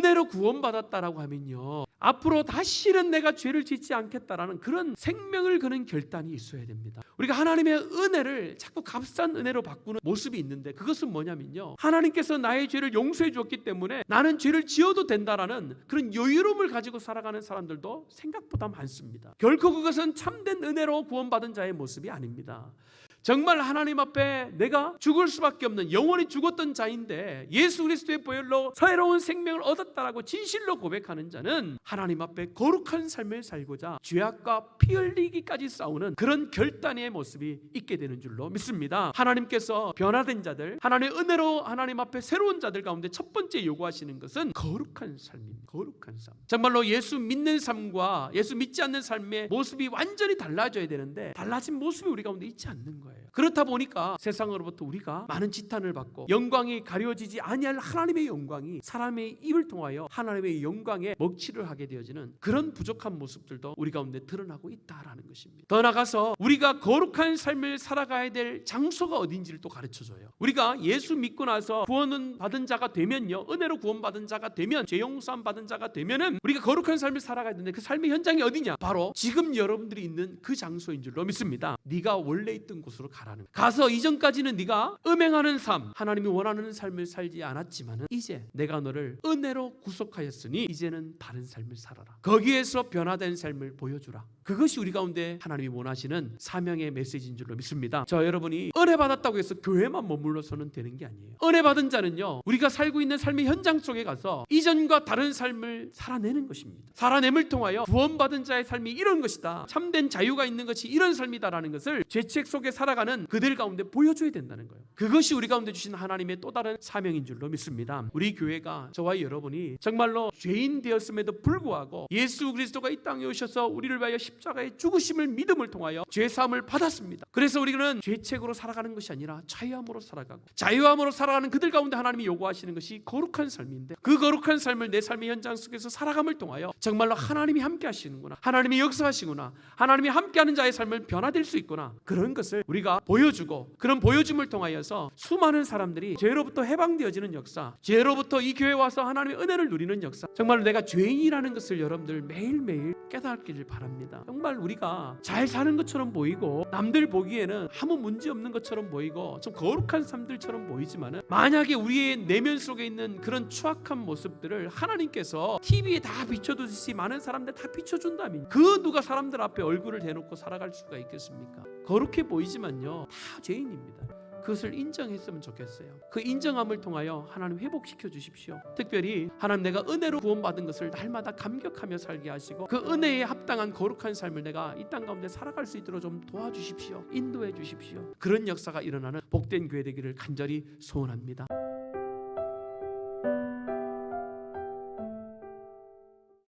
은혜로 구원받았다라고 하면요. 앞으로 다시는 내가 죄를 짓지 않겠다라는 그런 생명을 거는 결단이 있어야 됩니다. 우리가 하나님의 은혜를 자꾸 값싼 은혜로 바꾸는 모습이 있는데 그것은 뭐냐면요. 하나님께서 나의 죄를 용서해 주었기 때문에 나는 죄를 지어도 된다라는 그런 여유로움을 가지고 살아가는 사람들도 생각보다 많습니다. 결코 그것은 참된 은혜로 구원받은 자의 모습이 아닙니다. 정말 하나님 앞에 내가 죽을 수밖에 없는 영원히 죽었던 자인데 예수 그리스도의 보혈로 새로운 생명을 얻었다라고 진실로 고백하는 자는 하나님 앞에 거룩한 삶을 살고자 죄악과 피 흘리기까지 싸우는 그런 결단의 모습이 있게 되는 줄로 믿습니다. 하나님께서 변화된 자들, 하나님의 은혜로 하나님 앞에 새로운 자들 가운데 첫 번째 요구하시는 것은 거룩한 삶입니다. 거룩한 삶. 정말로 예수 믿는 삶과 예수 믿지 않는 삶의 모습이 완전히 달라져야 되는데 달라진 모습이 우리 가운데 있지 않는 거예요. way. 그렇다 보니까 세상으로부터 우리가 많은 지탄을 받고 영광이 가려지지 아니할 하나님의 영광이 사람의 입을 통하여 하나님의 영광에 먹칠을 하게 되어지는 그런 부족한 모습들도 우리 가운데 드러나고 있다라는 것입니다. 더 나가서 우리가 거룩한 삶을 살아가야 될 장소가 어딘지를 또 가르쳐 줘요. 우리가 예수 믿고 나서 구원은 받은 자가 되면요. 은혜로 구원받은 자가 되면 죄 용서함 받은 자가 되면은 우리가 거룩한 삶을 살아가야 되는데 그 삶의 현장이 어디냐? 바로 지금 여러분들이 있는 그 장소인 줄로 믿습니다. 네가 원래 있던 곳으로 가 라는 거예요. 가서 이전까지는 네가 음행하는 삶, 하나님이 원하는 삶을 살지 않았지만은 이제 내가 너를 은혜로 구속하였으니 이제는 다른 삶을 살아라. 거기에서 변화된 삶을 보여주라. 그것이 우리 가운데 하나님이 원하시는 사명의 메시지인 줄로 믿습니다. 저 여러분이 은혜 받았다고 해서 교회만 머물러서는 되는 게 아니에요. 은혜 받은 자는요, 우리가 살고 있는 삶의 현장 속에 가서 이전과 다른 삶을 살아내는 것입니다. 살아냄을 통하여 구원받은 자의 삶이 이런 것이다. 참된 자유가 있는 것이 이런 삶이다라는 것을 죄책 속에 살아가는 그들 가운데 보여줘야 된다는 거예요. 그것이 우리 가운데 주신 하나님의 또 다른 사명인 줄로 믿습니다. 우리 교회가 저와 여러분이 정말로 죄인 되었음에도 불구하고 예수 그리스도가 이 땅에 오셔서 우리를 위하여 십자가의 죽으심을 믿음을 통하여 죄 사함을 받았습니다. 그래서 우리는 죄책으로 살아가는 것이 아니라 자유함으로 살아가고 자유함으로 살아가는 그들 가운데 하나님이 요구하시는 것이 거룩한 삶인데 그 거룩한 삶을 내 삶의 현장 속에서 살아감을 통하여 정말로 하나님이 함께 하시는구나. 하나님이 역사하시구나. 하나님이 함께하는 자의 삶을 변화될 수 있구나. 그런 것을 우리가 보여주고 그런 보여줌을 통하여서 수많은 사람들이 죄로부터 해방되어지는 역사, 죄로부터 이 교회 와서 하나님의 은혜를 누리는 역사. 정말 내가 죄인이라는 것을 여러분들 매일매일 깨닫기를 바랍니다. 정말 우리가 잘 사는 것처럼 보이고 남들 보기에는 아무 문제 없는 것처럼 보이고 좀 거룩한 삶들처럼 보이지만은 만약에 우리의 내면 속에 있는 그런 추악한 모습들을 하나님께서 TV에 다 비춰두듯이 많은 사람들 다 비춰준다면 그 누가 사람들 앞에 얼굴을 대놓고 살아갈 수가 있겠습니까? 거룩해 보이지만 요 다 죄인입니다. 그것을 인정했으면 좋겠어요. 그 인정함을 통하여 하나님 회복시켜 주십시오. 특별히 하나님 내가 은혜로 구원받은 것을 날마다 감격하며 살게 하시고 그 은혜에 합당한 거룩한 삶을 내가 이 땅 가운데 살아갈 수 있도록 좀 도와주십시오. 인도해 주십시오. 그런 역사가 일어나는 복된 교회 되기를 간절히 소원합니다.